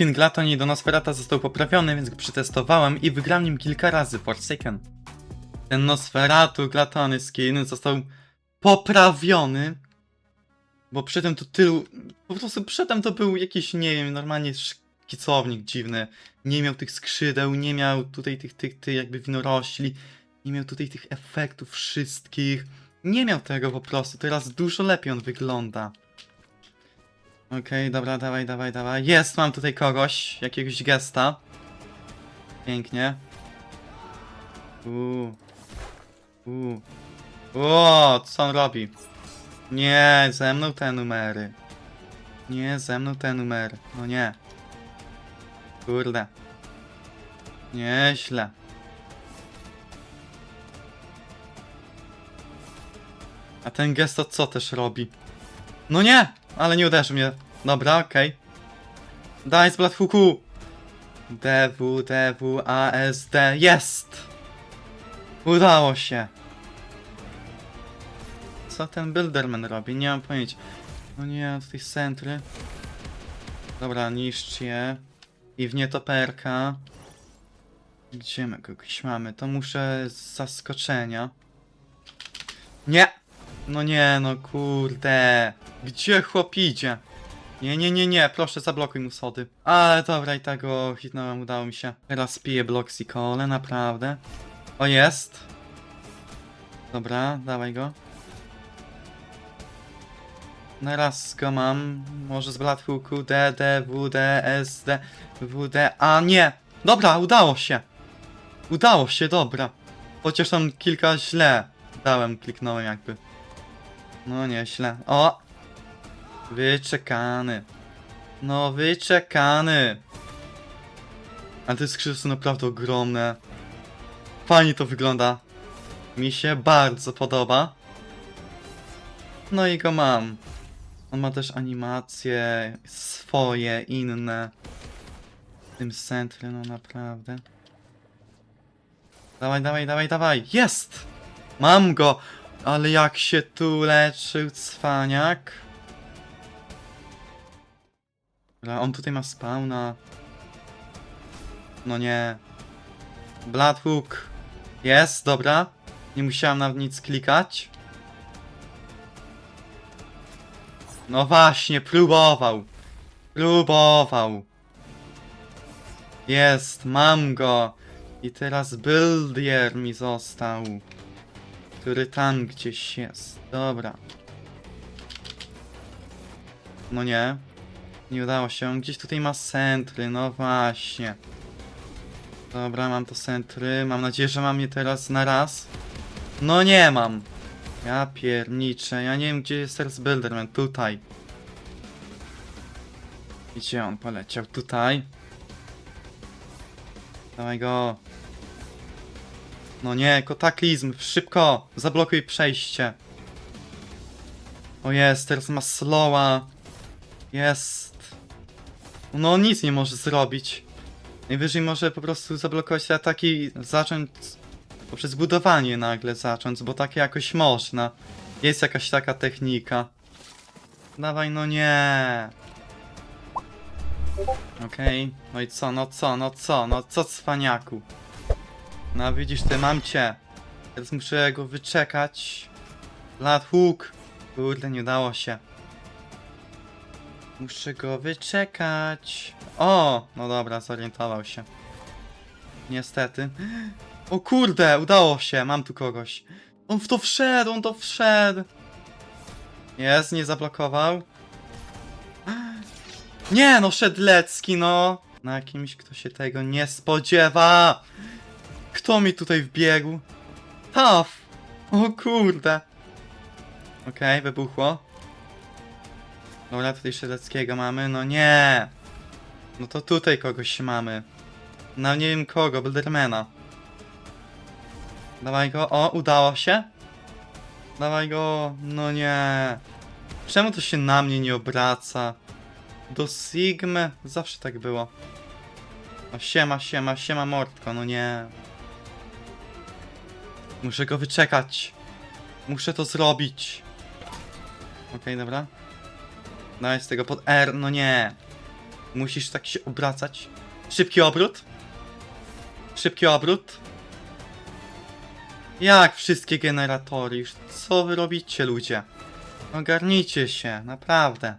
Skin Glatoni do Nosferata został poprawiony, więc go przetestowałem i wygrałem nim kilka razy Forsaken. Ten Nosferatu Glatony skin został poprawiony, bo przedtem to tylu... Po prostu przedtem to był jakiś, nie wiem, normalnie szkicownik dziwny. Nie miał tych skrzydeł, nie miał tutaj tych, tych, tych jakby winorośli, nie miał tutaj tych efektów wszystkich. Nie miał tego po prostu, teraz dużo lepiej on wygląda. Okej, dobra, dawaj, dawaj, dawaj. Jest, mam tutaj kogoś, jakiegoś gesta. Pięknie. Uuu. Uuu. Co on robi? Nie, ze mną te numery. Nie, ze mną te numery. No nie. Kurde. Nieźle. A ten gesto co też robi? No nie! Ale nie uderzy mnie. Dobra, okej. Daj z Bladhooku! DW, DW, ASD. Jest! Udało się. Co ten Builderman robi? Nie mam pojęcia. No nie, tutaj centry. Dobra, niszcz je. I w nietoperka. Gdzie my kogoś mamy? To muszę z zaskoczenia. Nie! No nie, no kurde. Gdzie chłop idzie? Nie, nie, nie, nie, proszę zablokuj mu sody. Ale dobra, i tak go hitnąłem, udało mi się. Teraz piję Bloxicole, naprawdę. O, jest. Dobra, dawaj go. Na raz go mam. Może z Bladhooku D, D, W, D, S, D, W, D. A nie! Dobra, udało się. Udało się, dobra. Chociaż tam kilka źle dałem, kliknąłem jakby. No nieźle. O! Wyczekany. No wyczekany. Ale te skrzydła są naprawdę ogromne. Fajnie to wygląda. Mi się bardzo podoba. No i go mam. On ma też animacje swoje, inne. W tym centry, no naprawdę. Dawaj, dawaj, dawaj, dawaj. Jest! Mam go! Ale jak się tu leczył cwaniak. Dobra, on tutaj ma spawna. No nie. Bloodhook. Jest, dobra. Nie musiałem nawet nic klikać. No właśnie, próbował. Próbował. Jest, mam go. I teraz Buildier mi został. Który tam gdzieś jest. Dobra. No nie. Nie udało się. Gdzieś tutaj ma centry, no właśnie. Dobra, mam to centry. Mam nadzieję, że mam je teraz na raz. No nie mam. Ja pierniczę. Ja nie wiem, gdzie jest teraz Builderman. Tutaj. Gdzie on poleciał? Tutaj. Dawaj go. No nie, kotaklizm, szybko, zablokuj przejście. O jest, teraz ma slowa. Jest. No nic nie może zrobić. Najwyżej może po prostu zablokować te ataki, zacząć poprzez budowanie nagle zacząć, bo takie jakoś można. Jest jakaś taka technika. Dawaj, no nie. Okej, no i co, no co, no co, no co cwaniaku. No widzisz ty, mam cię. Teraz muszę go wyczekać. Lat hook. Kurde, nie udało się. Muszę go wyczekać. O! No dobra, zorientował się. Niestety. O kurde, udało się, mam tu kogoś. On w to wszedł, on to wszedł. Jest, nie zablokował. Nie, no wszedł Lecki, no. Na kimś, kto się tego nie spodziewa. Kto mi tutaj wbiegł? Taf! O kurde! Okej, wybuchło. Dobra, tutaj Szeleckiego mamy. No nie! No to tutaj kogoś mamy. No nie wiem kogo, Bildermana. Dawaj go. O, udało się? Dawaj go. No nie. Czemu to się na mnie nie obraca? Do Sigmy? Zawsze tak było. O, siema, siema, siema mordko, no nie. Muszę go wyczekać. Muszę to zrobić. Okej, dobra. Daj z tego pod R, no nie. Musisz tak się obracać. Szybki obrót. Szybki obrót. Jak wszystkie generatory? Co wy robicie, ludzie? Ogarnijcie się, naprawdę.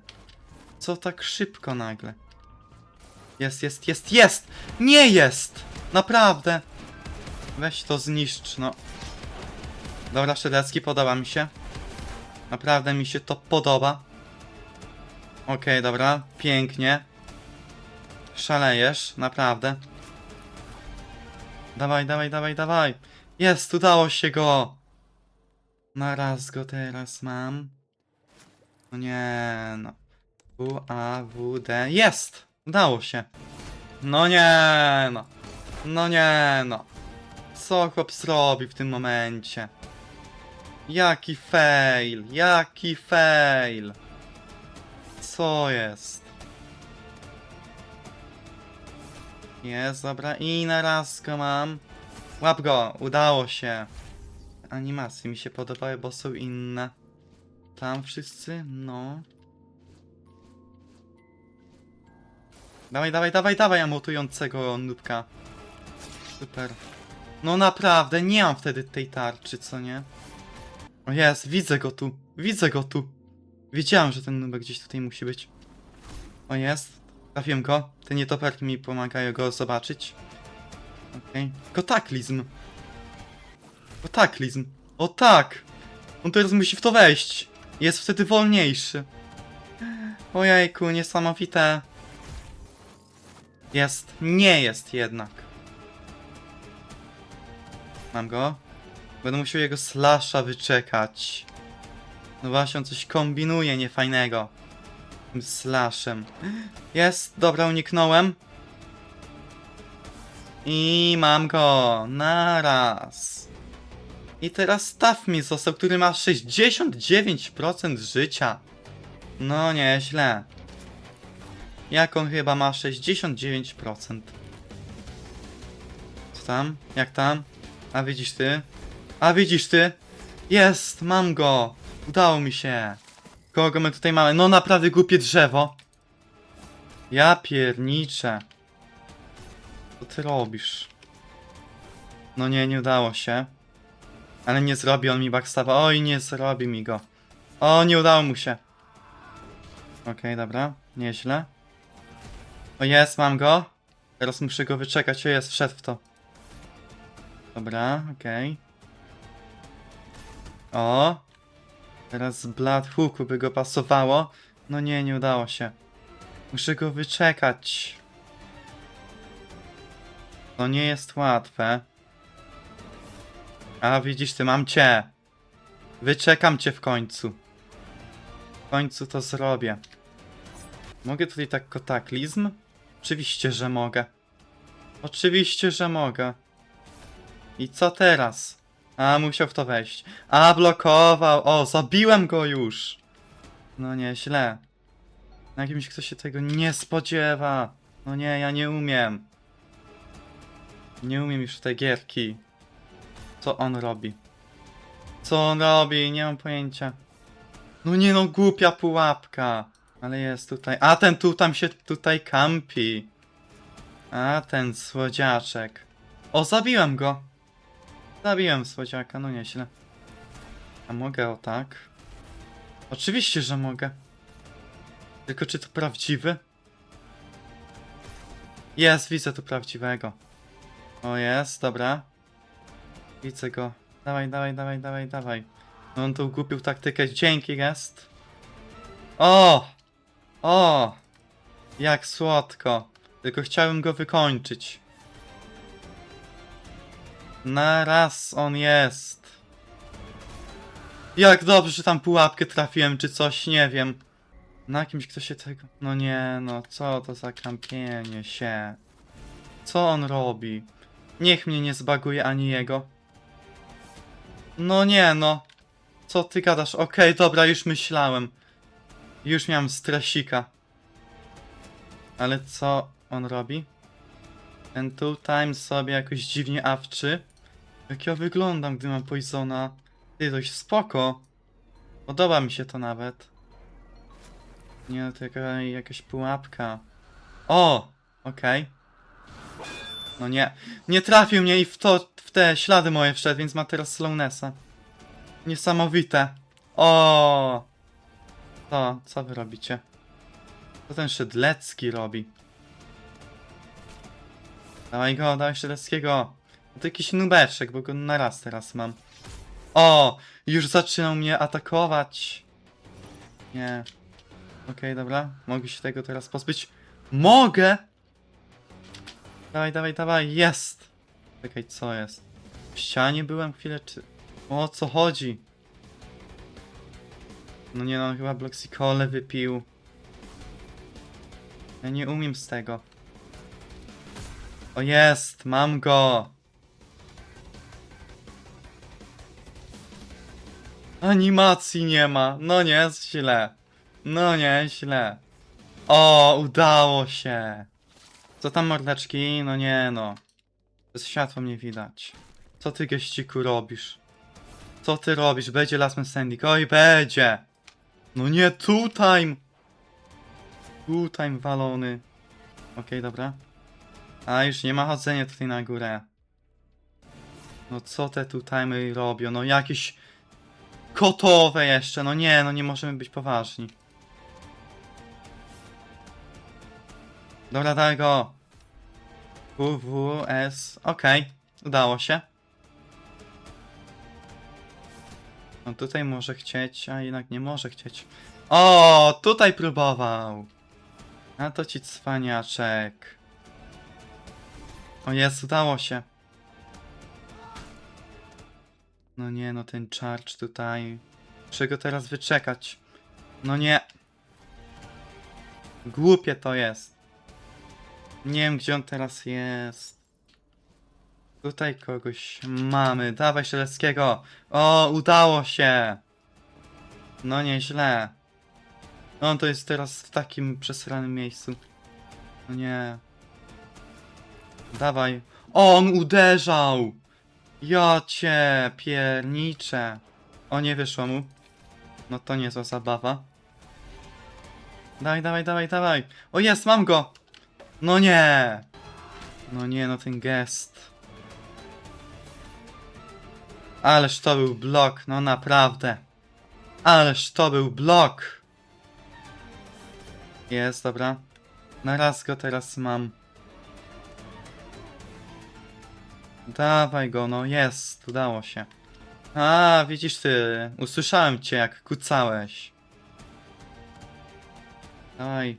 Co tak szybko nagle? Jest, jest, jest, jest! Nie jest! Naprawdę! Weź to zniszcz, no. Dobra, Szylecki, podoba mi się. Naprawdę mi się to podoba. Okej, dobra, pięknie. Szalejesz, naprawdę. Dawaj, dawaj, dawaj, dawaj. Jest, udało się go. Na raz go teraz mam. No nie, no. W, A, W, D. Jest! Udało się. No nie, no. No nie, no. Co chłop zrobi w tym momencie? Jaki fail, jaki fail. Co jest? Jest, dobra, i na raz go mam. Łap go, udało się. Animacje mi się podobały, bo są inne. Tam wszyscy, no. Dawaj, dawaj, dawaj, dawaj, amutującego nubka. Super. No naprawdę, nie mam wtedy tej tarczy, co nie? O jest, widzę go tu, widzę go tu. Wiedziałem, że ten nubek gdzieś tutaj musi być. O jest, trafiłem go. Te nietoperki mi pomagają go zobaczyć. Okej. Kotaklizm. Kotaklizm. O tak! On teraz musi w to wejść. Jest wtedy wolniejszy. Ojejku, niesamowite. Jest. Nie jest jednak. Mam go. Będę musiał jego slasha wyczekać. No właśnie, on coś kombinuje niefajnego. Tym slashem. Jest, dobra, uniknąłem. I mam go. Naraz. I teraz staw mi został, który ma 69% życia. No nieźle. Jak on chyba ma 69%. Co tam? Jak tam? A widzisz ty? A widzisz ty? Jest, mam go. Udało mi się. Kogo my tutaj mamy? No naprawdę głupie drzewo. Ja pierniczę. Co ty robisz? No nie, nie udało się. Ale nie zrobi on mi backstab'a. Oj, nie zrobi mi go. O, nie udało mu się. Okej, dobra. Nieźle. O, jest, mam go. Teraz muszę go wyczekać. O, jest, wszedł w to. Dobra, okej. O! Teraz Blood Hooku by go pasowało. No nie, nie udało się. Muszę go wyczekać. To nie jest łatwe. A widzisz ty, mam cię. Wyczekam cię w końcu. W końcu to zrobię. Mogę tutaj tak kotaklizm? Oczywiście, że mogę. Oczywiście, że mogę. I co teraz? A, musiał w to wejść. A, blokował. O, zabiłem go już. No nie, źle. Na kimś, kto się tego nie spodziewa. No nie, ja nie umiem. Nie umiem już tej gierki. Co on robi? Co on robi? Nie mam pojęcia. No nie no, głupia pułapka. Ale jest tutaj. A ten tu tam się tutaj kampi. A ten słodziaczek. O, zabiłem go. Zabiłem słodziaka, no nieźle. A mogę o tak? Oczywiście, że mogę. Tylko czy to prawdziwy? Jest, widzę tu prawdziwego. O, jest, dobra. Widzę go. Dawaj, dawaj, dawaj, dawaj, dawaj. No on tu głupił taktykę. Dzięki, jest. O! O! Jak słodko. Tylko chciałem go wykończyć. Na raz on jest. Jak dobrze, że tam pułapkę trafiłem, czy coś, nie wiem. Na kimś, kto się tego... No nie, no, co to za kampienie się. Co on robi? Niech mnie nie zbaguje ani jego. No nie, no. Co ty gadasz? Okej, dobra, już myślałem. Już miałem stresika. Ale co on robi? Ten two times sobie jakoś dziwnie awczy. Jak ja wyglądam, gdy mam poisona. Ty, dość spoko. Podoba mi się to nawet. Nie, no to jaka, jakaś pułapka. O! Okej. No nie. Nie trafił mnie i w to, w te ślady moje wszedł, więc ma teraz slownessa. Niesamowite. O! Co? Co wy robicie? Co ten Szydlecki robi? Dawaj go, dawaj Szydleckiego. To jakiś nubeczek, bo go na raz teraz mam. O! Już zaczynał mnie atakować. Nie. Okej, dobra. Mogę się tego teraz pozbyć. Mogę! Dawaj, dawaj, dawaj, jest! Czekaj, co jest? W ścianie byłem chwilę, czy... O co chodzi? No nie no, chyba Bloxicole wypił. Ja nie umiem z tego. O jest, mam go! Animacji nie ma, no nie, źle. No nie, źle. O, udało się. Co tam mordeczki? No nie no. Bez światła mnie widać. Co ty geściku robisz? Co ty robisz? Będzie last man standing. Oj, będzie! No nie! Two time walony. Okej, dobra. A już nie ma chodzenia tutaj na górę. No co te time robią? No jakieś kotowe jeszcze. No nie, no nie możemy być poważni. Dobra, daj go. WWS. Okej, udało się. No tutaj może chcieć, a jednak nie może chcieć. O, tutaj próbował. A to ci cwaniaczek. O jest, udało się. No nie, no ten charge tutaj. Muszę go teraz wyczekać. No nie. Głupie to jest. Nie wiem, gdzie on teraz jest. Tutaj kogoś mamy. Dawaj Szeleckiego. O, udało się. No nieźle. On to jest teraz w takim przesranym miejscu. No nie. Dawaj. O, on uderzał. Ja cię pierniczę. O, nie wyszło mu. No to niezła zabawa. Dawaj, dawaj, dawaj, dawaj. O, jest, mam go. No nie! No nie, no ten gest. Ależ to był blok, no naprawdę. Ależ to był blok. Jest, dobra. Na raz go teraz mam. Dawaj go, no jest, udało się. A, widzisz ty, usłyszałem cię jak kucałeś. Dawaj.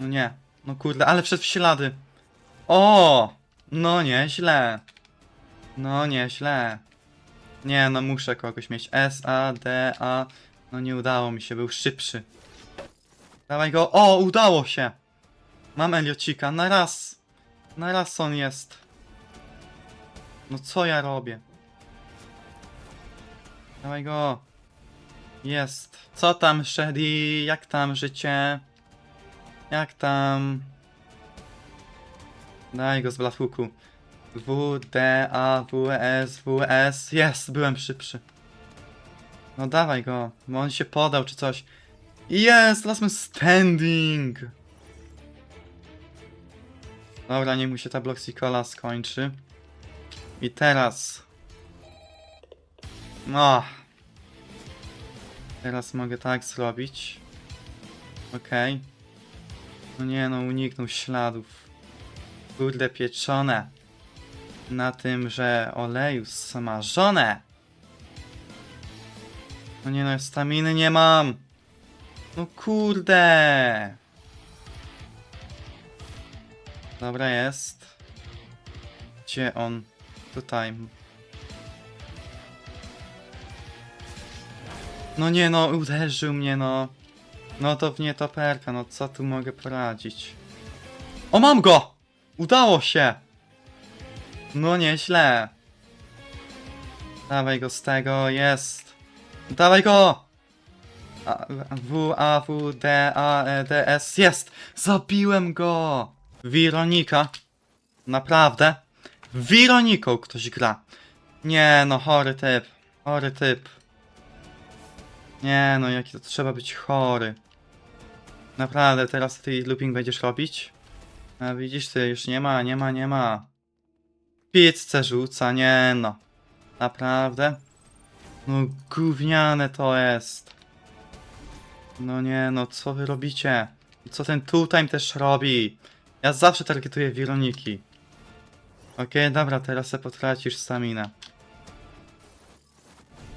No nie. No kurde, ale w ślady. O! No nieźle. No nieźle. Nie, no muszę kogoś mieć. S, A, D, A. No nie udało mi się, był szybszy. Dawaj go. O, udało się. Mam Eliocika, na raz. Na raz on jest. No co ja robię? Dawaj go. Jest. Co tam, Shady? Jak tam życie? Jak tam? Daj go z Blafuku. W, D, A, W, S, W, S. Jest, byłem szybszy. No dawaj go, bo on się podał czy coś. Jest, man standing. Dobra, niech mu się ta Bloxicola skończy. I teraz. No. Teraz mogę tak zrobić. Okej. No nie no, uniknął śladów. Kurde pieczone. Na tym, że oleju smażone. No nie no, staminy nie mam. No kurde. Dobra jest. Gdzie on? Tutaj. No nie no, uderzył mnie no. No to w nietoperka, no co tu mogę poradzić? O, mam go! Udało się! No nieźle. Dawaj go z tego, jest. Dawaj go! A, w, A, W, D, A, E, D, S, jest! Zabiłem go! Wironika. Naprawdę? Wironiką ktoś gra. Nie no, chory typ. Chory typ. Nie no, jaki to trzeba być chory. Naprawdę, teraz ty looping będziesz robić? A widzisz ty, już nie ma, nie ma, nie ma. Pizzę rzuca, nie no. Naprawdę? No gówniane to jest. No nie no, co wy robicie? Co ten two-time też robi? Ja zawsze targetuję Wironiki. Okej, dobra, teraz se potracisz staminę.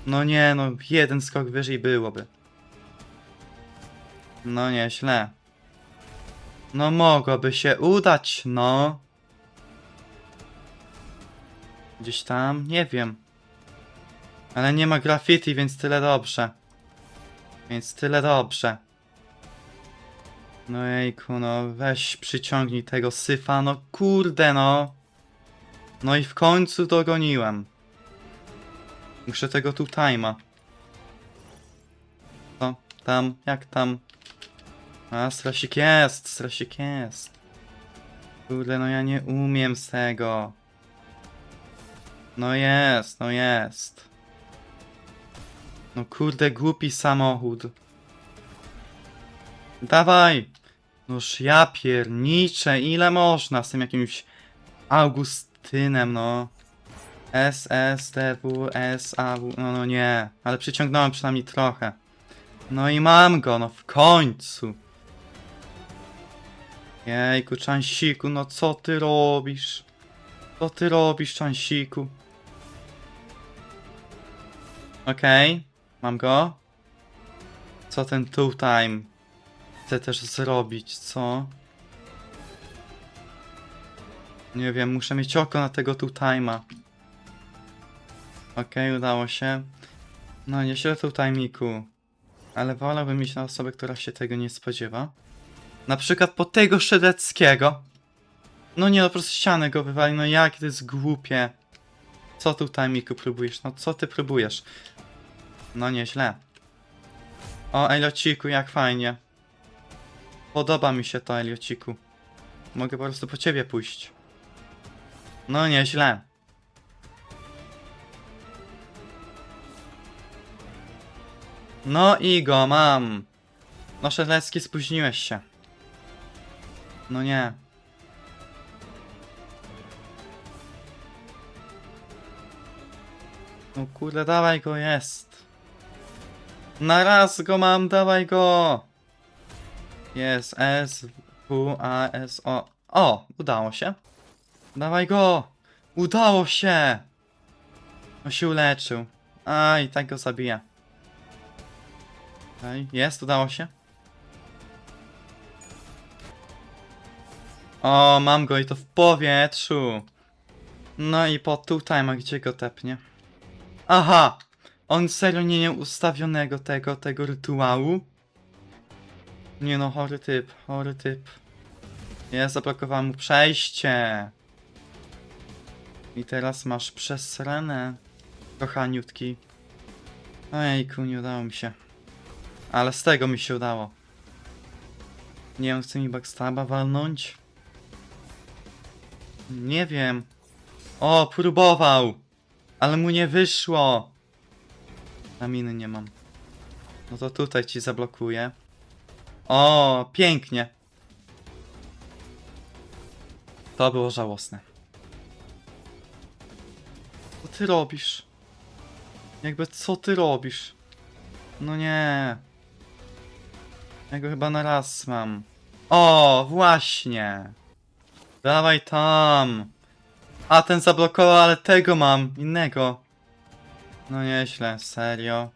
No nie no, jeden skok wyżej byłoby. No nieźle. No mogłoby się udać, no. Gdzieś tam? Nie wiem. Ale nie ma graffiti, więc tyle dobrze. Więc tyle dobrze. No jejku, no weź przyciągnij tego syfa, no kurde no. No i w końcu dogoniłem. Muszę tego tu time'a. Co? Tam? Jak tam? A, strasik jest, strasik jest. Kurde, no ja nie umiem z tego. No jest, no jest. No kurde, głupi samochód. Dawaj! Noż ja pierniczę, ile można z tym jakimś Augustynem, no. S, S, T, W, S, A, W, no, no nie. Ale przyciągnąłem przynajmniej trochę. No i mam go, no w końcu. Jejku, Czansiku, no co ty robisz? Co ty robisz, Czansiku? Okej, mam go. Co ten two time chce też zrobić, co? Nie wiem, muszę mieć oko na tego two time'a. Okej, udało się. No, nieźle two time'iku. Ale wolałbym mieć na osobę, która się tego nie spodziewa. Na przykład po tego Szedeckiego. No nie, no po prostu ścianę go wywali, no jakie to jest głupie. Co tutaj, Miku, próbujesz? No co ty próbujesz? No nieźle. O, Eliociku, jak fajnie. Podoba mi się to, Eliociku. Mogę po prostu po ciebie pójść. No nieźle. No i go mam. No Szedlecki, spóźniłeś się. No nie. No kurde, dawaj go, jest. Na raz go mam, dawaj go. Jest, S, W, A, S, O. O, udało się. Dawaj go. Udało się. No się uleczył. A, i tak go zabija. Okej, Jest, udało się. O, mam go i to w powietrzu. No i po tutaj, a gdzie go tepnie? Aha! On serio nie miał ustawionego tego, tego rytuału? Nie no, chory typ, chory typ. Ja zablokowałem mu przejście. I teraz masz przesranę, kochaniutki. Ojejku, nie udało mi się. Ale z tego mi się udało. Nie wiem, chce mi backstaba walnąć? Nie wiem. O, próbował! Ale mu nie wyszło! Staminy nie mam. No to tutaj ci zablokuję. O, pięknie. To było żałosne. Ty robisz? Jakby co ty robisz? No nie. Ja go chyba na raz mam. O, właśnie. Dawaj tam. A ten zablokował, ale tego mam. Innego. No nieźle, serio.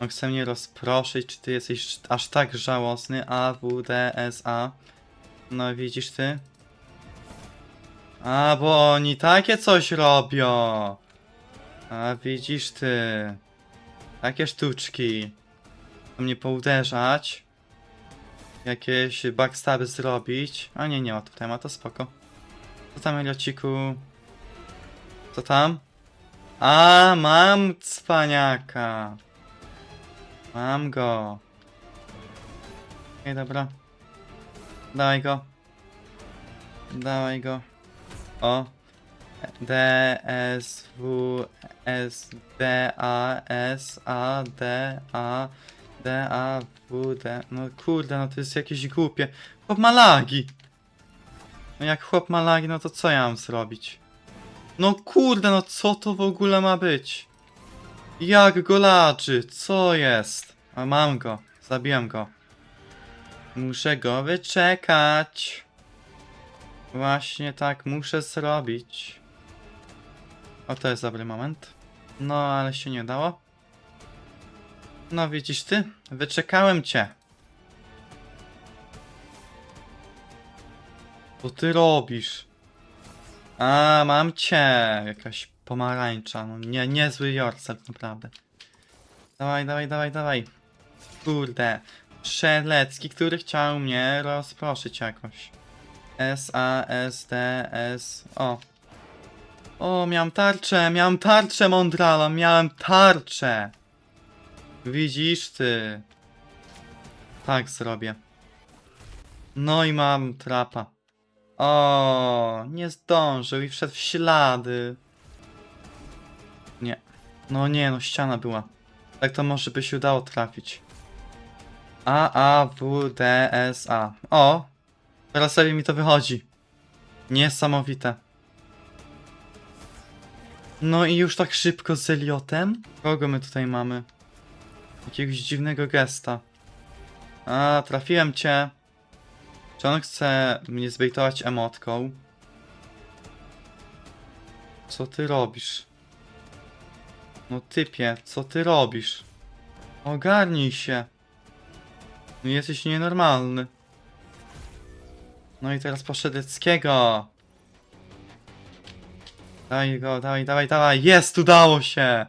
On chce mnie rozproszyć, czy ty jesteś aż tak żałosny? A, W, D, S, A. No widzisz ty? A, bo oni takie coś robią. A, widzisz ty. Takie sztuczki. Do mnie pouderzać. Jakieś backstaby zrobić. A nie, nie ma tutaj, ma to spoko. Co tam, Eliociku? Co tam? A, mam cwaniaka. Mam go. Okej, dobra. Dawaj go. Dawaj go. O. D, S, W, S, D, A, S, A, D, A, D, A, W, D. No kurde, no to jest jakieś głupie. Chłop ma lagi. No jak chłop ma lagi, no to co ja mam zrobić? No kurde, no co to w ogóle ma być? Jak go laczy? Co jest? A mam go. Zabiłem go. Muszę go wyczekać. Właśnie tak muszę zrobić. O, to jest dobry moment. No, ale się nie dało. No, widzisz ty? Wyczekałem cię. Co ty robisz? A, mam cię. Jakaś pomarańcza. No, nie, niezły yourself, naprawdę. Dawaj, dawaj, dawaj, dawaj. Kurde. Przelecki, który chciał mnie rozproszyć jakoś. S, A, S, D, S. O. O, miałem tarczę, miałem tarczę, Mondrala, miałem tarczę. Widzisz ty. Tak zrobię. No i mam trapa. O, nie zdążył i wszedł w ślady. Nie. No nie, no ściana była. Tak to może by się udało trafić. A, A, W, D, S, A. O! Teraz sobie mi to wychodzi. Niesamowite. No i już tak szybko z Eliotem? Kogo my tutaj mamy? Jakiegoś dziwnego gesta. A, trafiłem cię. Czy on chce mnie zbejtować emotką? Co ty robisz? No typie, co ty robisz? Ogarnij się. No jesteś nienormalny. No i teraz Poszedeckiego. Daj go, dawaj, dawaj, dawaj. Jest, udało się.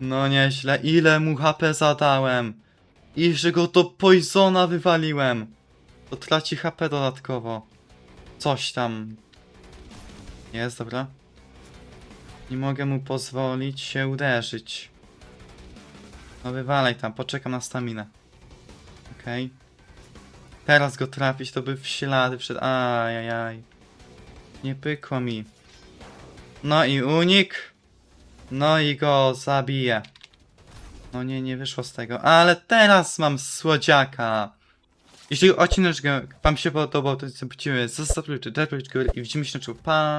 No nieźle. Ile mu HP zadałem. I że go do Poisona wywaliłem. To traci HP dodatkowo. Coś tam. Jest, dobra. Nie mogę mu pozwolić się uderzyć. No wywalaj tam, poczekam na staminę. Okej. Teraz go trafić, to by w ślady przed... Ajajaj. Nie pykło mi. No i unik. No i go zabiję. No nie, nie wyszło z tego. Ale teraz mam słodziaka. Jeśli odcinek wam się podobał, to subskrypcję, zostawcie, dajcie górę i widzimy się na czoło. Pa!